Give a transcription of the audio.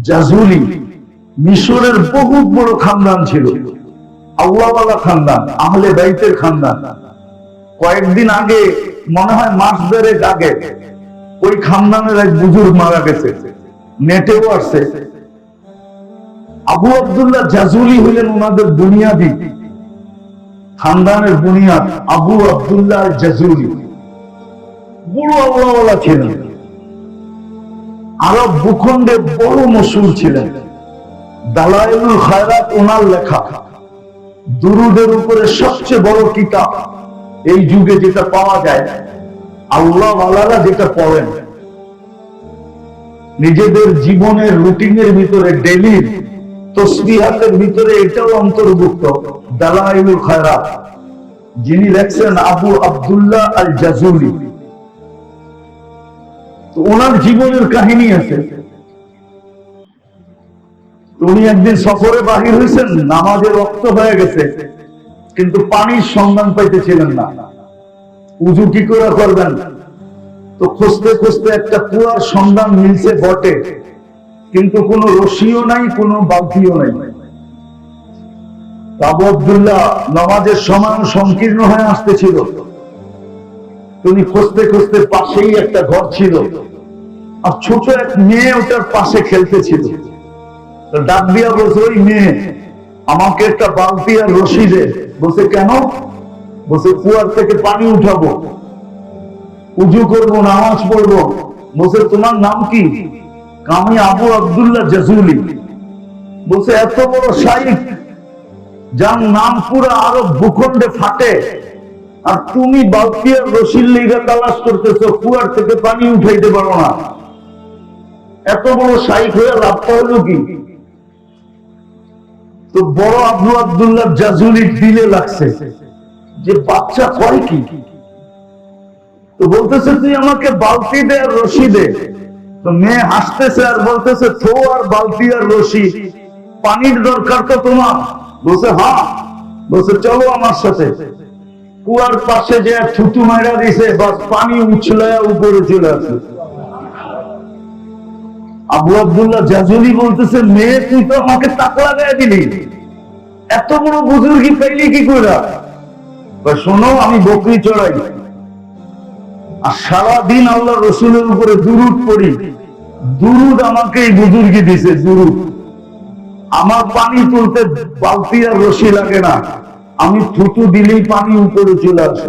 জাজুলি মিশরের বহুত বড় খানদান ছিল। আল্লাহওয়ালা খানদান, আহলে বাইতের খানদান। কয়েকদিন আগে, মনে হয় মাস দেড়েক আগে, ওই খানদানের এক বুজুর্গ মারা গেছে। নেটেও আসছে। আবু আবদুল্লাহ জাজুলি হইলেন ওনাদের বুনিয়াদি। খানদানের বুনিয়াদ আবু আব্দুল্লাহ জাজুলি। বুড়ো আল্লাহওয়ালা ছিলেন। আরব ভূখণ্ডে বড় মশুর ছিলেন। দালাইলুল খায়রাত ওনার লেখা। দুরুদের উপরে সবচেয়ে বড় কিতাব। এই যুগে যেটা পাওয়া যায়, আল্লাহ আল্লাহরা যেটা পড়েন, নিজেদের জীবনের রুটিনের ভিতরে ডেলির তসবিহাতের ভিতরে এটাও অন্তর্ভুক্ত, দালাইলুল খায়রাত। যিনি লেখছেন আবু আব্দুল্লাহ আল জাজুলি ওনার জীবনের কাহিনী আছে। উনি একদিন সফরে বাহির হয়েছেন নামাজে রক্ত হয়ে গেছে, কিন্তু পানির সন্ধান পাইতেছিলেন না। উজু কি করে করবেন? তো খুঁজতে খুঁজতে একটা কুয়ার সন্ধান মিলছে বটে, কিন্তু কোনো রশিও নাই, কোনো বালতিও নাই। আবু আব্দুল্লাহ নামাজের সময় সংকীর্ণ হয়ে আসতেছিল। তুমি খুঁজতে খুঁজতে পাশেই একটা ঘর ছিল। আর ছোট এক মেয়ে ওটার পাশে খেলতেছিল। ডাক দিয়া বলছে, ওই মেয়ে, আমাকে একটা বালতি আর রশি দে। বলছে, কেন? বলছে, কুয়ার থেকে পানি উঠাবো। উজু করব, নামাজ পড়ব। বলছে, তোমার নাম কি? আমি আবু আব্দুল্লাহ জাজুলি। বলছে, এত বড় শাইক যার নাম পুরো আরও ভূখণ্ডে ফাটে। আর তুমি বালতিয়ার রশির লেগা তালাশ করতেছো, কুয়ার থেকে পানি উঠাইতে পারো না। এত বড় শাইক হয়ে লাভটা হলো কি? তো বড় আব্দু আব্দুল্লাহ জাজুলির দিলে লাগছে যে বাচ্চা করে কি? তো বলতেছে, তুই আমাকে বালতি দে আর রশি দে। তো মেয়ে হাসতেছে আর বলতেছে, থো আর বালতি আর রশি, পানির দরকার তো তোমার। বলছে হ্যাঁ। বলছে, চলো আমার সাথে। কুয়ার পাশে যে থুতু মারা দিছে, বাস পানি উছলে উপরে চলে আসে আবু আব্দুল্লাহ জাজুলি বলতেছে মেয়ে তুই তো আমাকে তাক লাগাই দিলি। এত বড় বুজুর্গি পাইলি কি করে শোনো, আমি বকরি চড়াই। আর সারাদিন আল্লাহ রসুলের উপরে দুরুদ পড়ি। দুরুদ আমাকে এই বুজুর্গি দিছে, দুরুদ। আমার পানি তুলতে বালতি আর রশি লাগে না। আমি থুতু দিলেই পানি উপরে চলে আসে।